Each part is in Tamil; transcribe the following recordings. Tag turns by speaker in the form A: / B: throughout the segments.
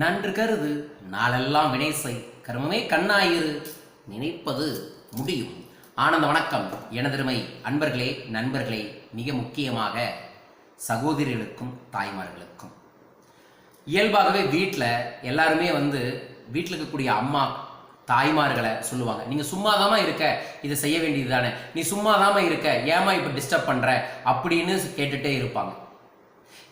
A: நன்று கருது நாளெல்லாம் வினைசை கர்மமே கண்ணாயிரு நினைப்பது முடியும் ஆனந்த வணக்கம் எனதருமை அன்பர்களே நண்பர்களே மிக முக்கியமாக சகோதரிகளுக்கும் தாய்மார்களுக்கும் இயல்பாகவே வீட்டில் எல்லாருமே வந்து வீட்டில் இருக்கக்கூடிய அம்மா தாய்மார்களை சொல்லுவாங்க நீங்கள் சும்மாதாமா இருக்க இதை செய்ய வேண்டியது தானே நீ சும்மாதாமா இருக்க ஏமா இப்போ டிஸ்டர்ப் பண்ணுற அப்படின்னு கேட்டுகிட்டே இருப்பாங்க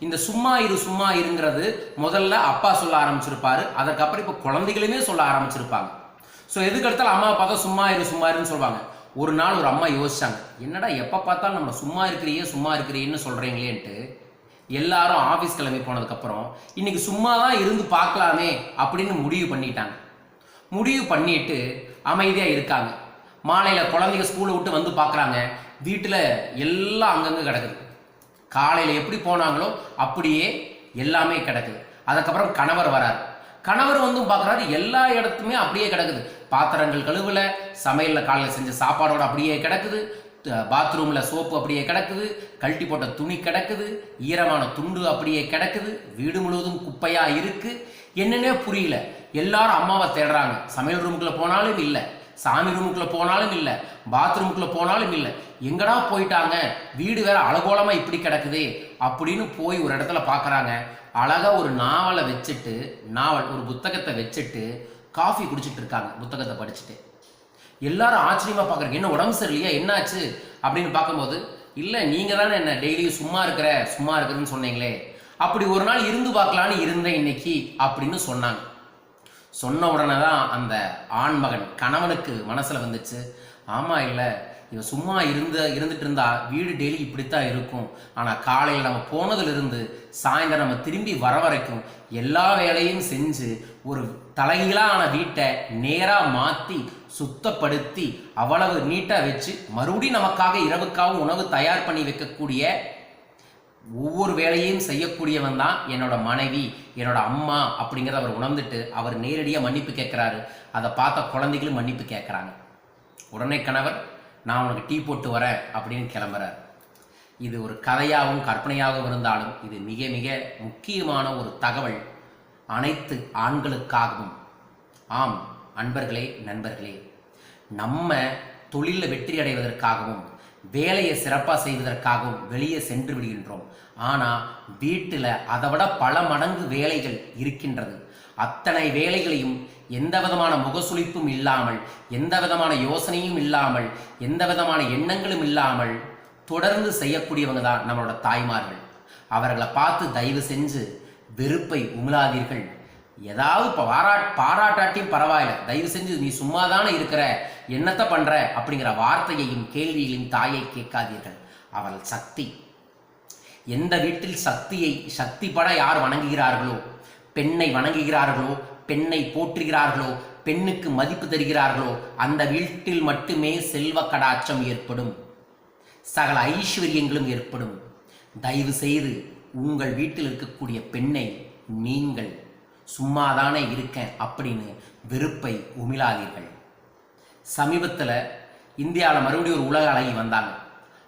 A: இந்த சும்மா இரு சும்மா இருங்கிறது முதல்ல அப்பா சொல்ல ஆரம்பிச்சிருப்பாரு அதற்கப்புறம் இப்போ குழந்தைகளுமே சொல்ல ஆரம்பிச்சிருப்பாங்க ஸோ எதுக்கு எடுத்தாலும் அம்மா பார்த்தா சும்மா இரு சும்மா இருன்னு சொல்லுவாங்க ஒரு நாள் ஒரு அம்மா யோசிச்சாங்க என்னடா எப்போ பார்த்தாலும் நம்ம சும்மா இருக்கிறியே சும்மா இருக்கிறீன்னு சொல்கிறீங்களேன்ட்டு எல்லாரும் ஆஃபீஸ் கிளம்பி போனதுக்கப்புறம் இன்னைக்கு சும்மா தான் இருந்து பார்க்கலாமே அப்படின்னு முடிவு பண்ணிட்டாங்க முடிவு பண்ணிட்டு அமைதியாக இருக்காங்க மாலையில் குழந்தைங்க ஸ்கூலை விட்டு வந்து பார்க்குறாங்க வீட்டில் எல்லாம் அங்கங்கே கிடக்குது காலையில் எப்படி போனாங்களோ அப்படியே எல்லாமே கிடக்குது அதுக்கப்புறம் கணவர் வரார் கணவர் வந்து பார்க்குறாரு எல்லா இடத்துமே அப்படியே கிடக்குது பாத்திரங்கள் கழுவல சமையலில் காலையில் செஞ்ச சாப்பாடோடு அப்படியே கிடக்குது பாத்ரூமில் சோப்பு அப்படியே கிடக்குது கழட்டி போட்ட துணி கிடக்குது ஈரமான துண்டு அப்படியே கிடக்குது வீடு முழுவதும் குப்பையாக இருக்குது என்னென்ன புரியல எல்லாரும் அம்மாவை தேடுறாங்க சமையல் ரூமுக்குள்ளே போனாலும் இல்லை சாமி ரூமுக்குள்ளே போனாலும் இல்லை பாத்ரூமுக்குள்ளே போனாலும் இல்லை எங்கடா போயிட்டாங்க வீடு வேற அலகோலமாக இப்படி கிடக்குது அப்படின்னு போய் ஒரு இடத்துல பார்க்குறாங்க அழகாக ஒரு நாவலை வச்சுட்டு நாவல் ஒரு புத்தகத்தை வச்சுட்டு காஃபி குடிச்சிட்டு இருக்காங்க புத்தகத்தை படிச்சுட்டு எல்லாரும் ஆச்சரியமாக பார்க்குறாங்க என்ன உடம்பு சரியில்லையா என்னாச்சு அப்படின்னு பார்க்கும்போது இல்லை நீங்கள் தானே என்ன டெய்லியும் சும்மா இருக்கிற சும்மா இருக்கிறன்னு சொன்னீங்களே அப்படி ஒரு நாள் இருந்து பார்க்கலான்னு இருந்தேன் இன்னைக்கு அப்படின்னு சொன்னாங்க சொன்ன உடனே தான் அந்த ஆண்மகன் கணவனுக்கு மனசில் வந்துச்சு ஆமாம் இல்லை இவன் சும்மா இருந்த இருந்துட்டு இருந்தா வீடு டெய்லி இப்படித்தான் இருக்கும் ஆனால் காலையில் நம்ம போனதுலேருந்து சாயந்தரம் நம்ம திரும்பி வர வரைக்கும் எல்லா வேலையும் செஞ்சு ஒரு தலைகீழான வீட்டை நேராக மாற்றி சுத்தப்படுத்தி அவ்வளவு நீட்டாக வச்சு மறுபடியும் நமக்காக இரவுக்காகவும் உணவு தயார் பண்ணி வைக்கக்கூடிய ஒவ்வொரு வேலையும் செய்யக்கூடியவன் தான் என்னோட மனைவி என்னோட அம்மா அப்படிங்கிறத அவர் உணர்ந்துட்டு அவர் நேரடியாக மன்னிப்பு கேட்குறாரு அதை பார்த்த குழந்தைகளும் மன்னிப்பு கேட்குறாங்க உடனே கணவர் நான் உனக்கு டீ போட்டு வரேன் அப்படின்னு கிளம்புறார் இது ஒரு கதையாகவும் கற்பனையாகவும் இருந்தாலும் இது மிக மிக முக்கியமான ஒரு தகவல் அனைத்து ஆண்களுக்காகவும் ஆம் அன்பர்களே நண்பர்களே நம்ம தொழிலில் வெற்றி அடைவதற்காகவும் வேலையை சிறப்பாக செய்வதற்காகவும் வெளியே சென்று விடுகின்றோம் ஆனால் வீட்டில் அதை விட பல மடங்கு வேலைகள் இருக்கின்றது அத்தனை வேலைகளையும் எந்த விதமான முகசுளிப்பும் இல்லாமல் எந்த விதமான யோசனையும் இல்லாமல் எந்த விதமான எண்ணங்களும் இல்லாமல் தொடர்ந்து செய்யக்கூடியவங்க தான் நம்மளோட தாய்மார்கள் அவர்களை பார்த்து தயவு செஞ்சு வெறுப்பை உமிழாதீர்கள் ஏதாவது இப்போ பாராட் பாராட்டாட்டியும் பரவாயில்ல தயவு செஞ்சு நீ சும்மா தானே இருக்கிற என்னத்தை பண்ணுற அப்படிங்கிற வார்த்தையையும் கேள்வியிலும் தாயை கேட்காதீர்கள் அவள் சக்தி எந்த வீட்டில் சக்தியை சக்தி பட யார் வணங்குகிறார்களோ பெண்ணை வணங்குகிறார்களோ பெண்ணை போற்றுகிறார்களோ பெண்ணுக்கு மதிப்பு தருகிறார்களோ அந்த வீட்டில் மட்டுமே செல்வ கடாச்சம் ஏற்படும் சகல ஐஸ்வர்யங்களும் ஏற்படும் தயவு செய்து உங்கள் வீட்டில் இருக்கக்கூடிய பெண்ணை நீங்கள் சும்மாதானே இருக்கேன் அப்படின்னு வெறுப்பை உமிழாதீர்கள் சமீபத்தில் இந்தியாவில் மறுபடியும் ஒரு உலக அழகி வந்தாங்க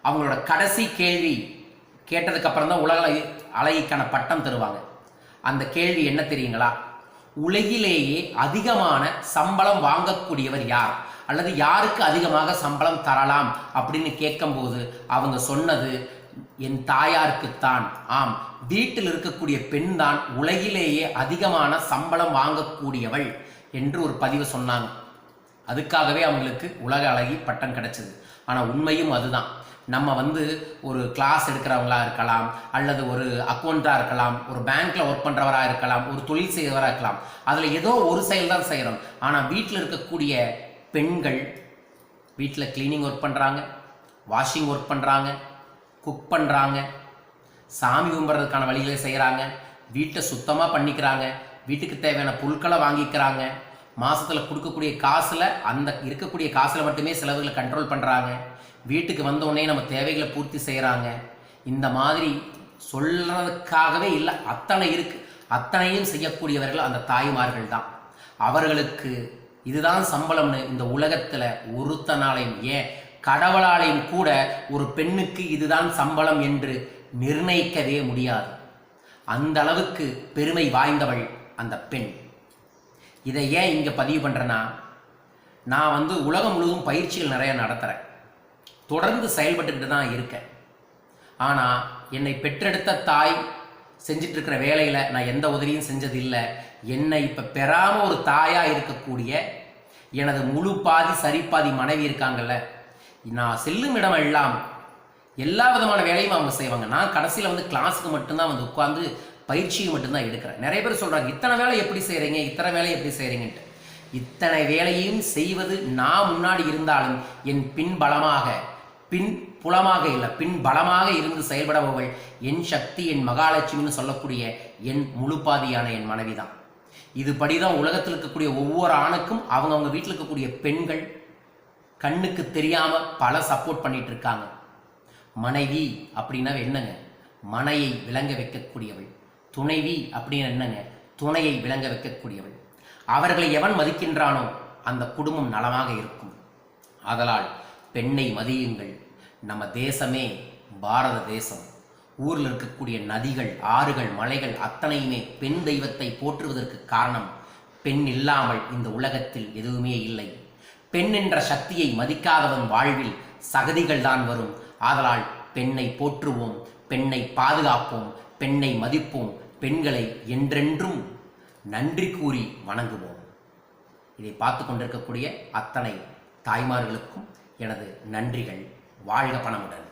A: அவங்களோட கடைசி கேள்வி கேட்டதுக்கப்புறம் தான் உலக அழகி அழகிக்கான பட்டம் தருவாங்க அந்த கேள்வி என்ன தெரியுங்களா உலகிலேயே அதிகமான சம்பளம் வாங்கக்கூடியவர் யார் அல்லது யாருக்கு அதிகமாக சம்பளம் தரலாம் அப்படின்னு கேட்கும்போது அவங்க சொன்னது என் தாயாருக்குத்தான் ஆம் வீட்டில் இருக்கக்கூடிய பெண் தான் உலகிலேயே அதிகமான சம்பளம் வாங்கக்கூடியவள் என்று ஒரு பதிவு சொன்னாங்க அதுக்காகவே அவங்களுக்கு உலக அழகி பட்டம் கிடைச்சது ஆனால் உண்மையும் அதுதான் நம்ம வந்து ஒரு கிளாஸ் எடுக்கிறவங்களா இருக்கலாம் அல்லது ஒரு அக்கௌண்ட்டாக இருக்கலாம் ஒரு பேங்க்கில் ஒர்க் பண்ணுறவராக இருக்கலாம் ஒரு தொழில் செய்கிறவராக இருக்கலாம் அதில் ஏதோ ஒரு செயல் தான் செய்கிறோம் ஆனால் வீட்டில் இருக்கக்கூடிய பெண்கள் வீட்டில் க்ளீனிங் ஒர்க் பண்ணுறாங்க வாஷிங் ஒர்க் பண்ணுறாங்க குக் பண்ணுறாங்க சாமி கும்பிட்றதுக்கான வழிகளை செய்கிறாங்க வீட்டை சுத்தமாக பண்ணிக்கிறாங்க வீட்டுக்கு தேவையான பொருட்களை வாங்கிக்கிறாங்க மாதத்தில் கொடுக்கக்கூடிய காசில் அந்த இருக்கக்கூடிய காசில் மட்டுமே செலவுகளை கண்ட்ரோல் பண்ணுறாங்க வீட்டுக்கு வந்தோடனே நம்ம தேவைகளை பூர்த்தி செய்கிறாங்க இந்த மாதிரி சொல்கிறதுக்காகவே இல்லை அத்தனை இருக்குது அத்தனையும் செய்யக்கூடியவர்கள் அந்த தாய்மார்கள் தான் அவர்களுக்கு இதுதான் சம்பளம்னு இந்த உலகத்தில் ஒருத்தனாலையும் ஏன் கடவுளாலையும் கூட ஒரு பெண்ணுக்கு இதுதான் சம்பளம் என்று நிர்ணயிக்கவே முடியாது அந்த அளவுக்கு பெருமை வாய்ந்தவள் அந்த பெண் இதை ஏன் இங்கே பதிவு பண்ணுறேன்னா நான் வந்து உலகம் முழுவதும் பயிற்சிகள் நிறையா நடத்துகிறேன் தொடர்ந்து செயல்பட்டுக்கிட்டு தான் இருக்கேன் ஆனால் என்னை பெற்றெடுத்த தாய் செஞ்சிட்ருக்கிற வேலையில் நான் எந்த உதவியும் செஞ்சதில்லை என்னை இப்போ பெறாமல் ஒரு தாயாக இருக்கக்கூடிய எனது முழு பாதி சரி பாதி மனைவி இருக்காங்கல்ல நான் செல்லும் இடம் எல்லாம் எல்லா விதமான வேலையும் அவங்க செய்வாங்க நான் கடைசியில் வந்து கிளாஸுக்கு மட்டும்தான் வந்து உட்காந்து பயிற்சியை மட்டும்தான் எடுக்கிறேன் நிறைய பேர் சொல்கிறாங்க இத்தனை வேலை எப்படி செய்கிறீங்க இத்தனை வேலை எப்படி செய்கிறீங்கன்ட்டு இத்தனை வேலையும் செய்வது நான் முன்னாடி இருந்தாலும் என் பின்பலமாக பின் புலமாக இல்லை பின் பலமாக இருந்து செயல்படபவள் என் சக்தி என் மகாலட்சுமின்னு சொல்லக்கூடிய என் முழுப்பாதியான என் மனைவி தான் இதுபடி தான் உலகத்தில் இருக்கக்கூடிய ஒவ்வொரு ஆணுக்கும் அவங்க அவங்க வீட்டில் இருக்கக்கூடிய பெண்கள் கண்ணுக்கு தெரியாமல் பல சப்போர்ட் பண்ணிட்டு இருக்காங்க மனைவி அப்படின்னா என்னங்க மனையை விளங்க வைக்கக்கூடியவள் துணைவி அப்படின்னு என்னங்க துணையை விளங்க வைக்கக்கூடியவள் அவர்களை எவன் மதிக்கின்றானோ அந்த குடும்பம் நலமாக இருக்கும் அதனால் பெண்ணை மதியுங்கள் நம்ம தேசமே பாரத தேசம் ஊரில் இருக்கக்கூடிய நதிகள் ஆறுகள் மலைகள் அத்தனையுமே பெண் தெய்வத்தை போற்றுவதற்கு காரணம் பெண் இல்லாமல் இந்த உலகத்தில் எதுவுமே இல்லை பெண் என்ற சக்தியை மதிக்காதவன் வாழ்வில் சகதிகள் தான் வரும் ஆதலால் பெண்ணை போற்றுவோம் பெண்ணை பாதுகாப்போம் பெண்ணை மதிப்போம் பெண்களை என்றென்றும் நன்றி கூறி வணங்குவோம் இதை பார்த்து கொண்டிருக்கக்கூடிய அத்தனை தாய்மார்களுக்கும் எனது நன்றிகள் வாழ்க பணமுடன்